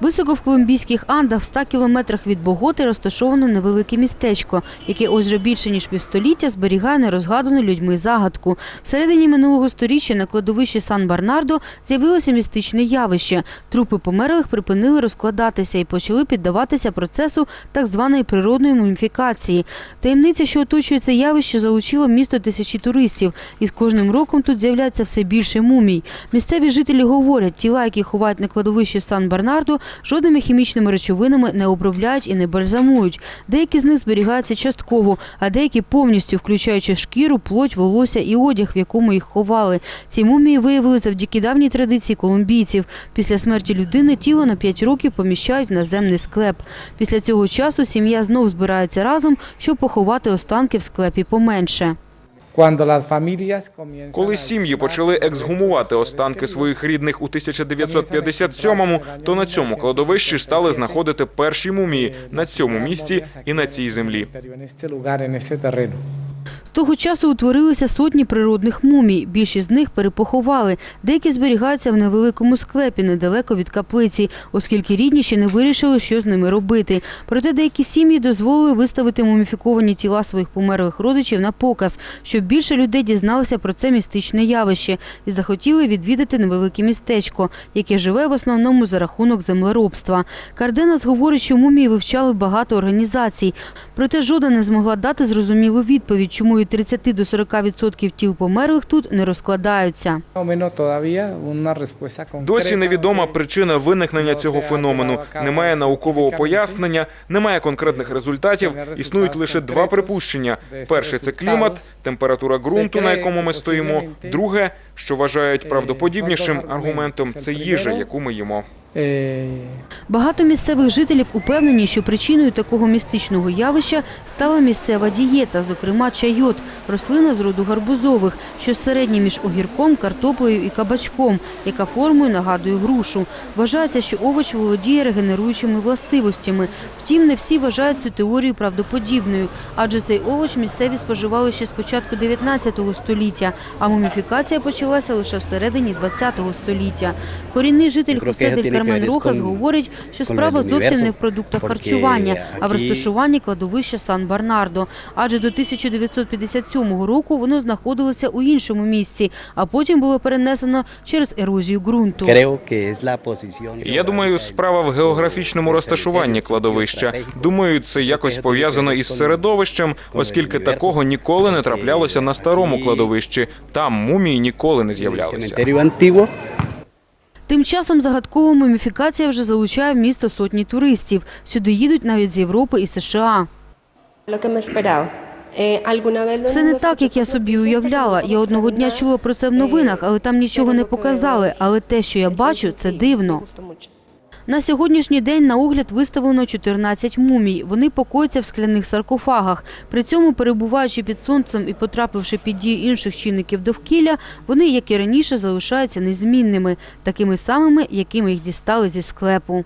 Високо в колумбійських Андах, в 100 кілометрах від Боготи, розташовано невелике містечко, яке ось вже більше ніж півстоліття зберігає нерозгадану людьми загадку. Всередині минулого сторіччя на кладовищі Сан-Барнардо з'явилося містичне явище. Трупи померлих припинили розкладатися і почали піддаватися процесу так званої природної муміфікації. Таємниця, що оточує це явище, залучила місто тисячі туристів. І з кожним роком тут з'являється все більше мумій. Місцеві жителі говорять, тіла, які ховають на кладовищі в Сан-Бернардо, жодними хімічними речовинами не обробляють і не бальзамують. Деякі з них зберігаються частково, а деякі повністю, включаючи шкіру, плоть, волосся і одяг, в якому їх ховали. Ці мумії виявили завдяки давній традиції колумбійців. Після смерті людини тіло на 5 років поміщають в наземний склеп. Після цього часу сім'я знов збирається разом, щоб поховати останки в склепі поменше. Коли сім'ї почали ексгумувати останки своїх рідних у 1957-му, то на цьому кладовищі стали знаходити перші мумії на цьому місці і на цій землі. З того часу утворилися сотні природних мумій. Більшість з них перепоховали. Деякі зберігаються в невеликому склепі недалеко від каплиці, оскільки рідні ще не вирішили, що з ними робити. Проте деякі сім'ї дозволили виставити муміфіковані тіла своїх померлих родичів на показ, щоб більше людей дізналося про це містичне явище і захотіли відвідати невелике містечко, яке живе в основному за рахунок землеробства. Карденас говорить, що мумії вивчали багато організацій, проте жодна не змогла дати зрозумілу відповідь, чому від 30 до 40% тіл померлих тут не розкладаються. Досі невідома причина виникнення цього феномену. Немає наукового пояснення, немає конкретних результатів. Існують лише два припущення: перше це клімат, температура ґрунту, на якому ми стоїмо. Друге, що вважають правдоподібнішим аргументом, це їжа, яку ми їмо. Eh, Багато місцевих жителів упевнені, що причиною такого містичного явища стала місцева дієта, зокрема чайот, рослина з роду гарбузових, що середня між огірком, картоплею і кабачком, яка формою нагадує грушу. Вважається, що овоч володіє регенеруючими властивостями. Втім, не всі вважають цю теорію правдоподібною, адже цей овоч місцеві споживали ще з початку 19 століття, а муміфікація почалася лише всередині 20 століття. Корінний житель Yo es Рохас говорить, що справа зовсім не в продуктах харчування, а в розташуванні кладовища Сан-Барнардо. Адже до 1957 року воно знаходилося у іншому місці, а потім було перенесено через ерозію ґрунту. Я думаю, справа в географічному розташуванні кладовища. Думаю, це якось пов'язано із середовищем, оскільки такого ніколи не траплялося на старому кладовищі. Там мумії ніколи не з'являлися. Тим часом загадкова муміфікація вже залучає в місто сотні туристів. Сюди їдуть навіть з Європи і США. Eh, Все не так, як я собі уявляла. Я одного дня чула про це в новинах, але там нічого не показали. Але те, що я бачу, це дивно. На сьогоднішній день на огляд виставлено 14 мумій. Вони покояться в скляних саркофагах. При цьому, перебуваючи під сонцем і потрапивши під дію інших чинників довкілля, вони, як і раніше, залишаються незмінними, такими самими, якими їх дістали зі склепу.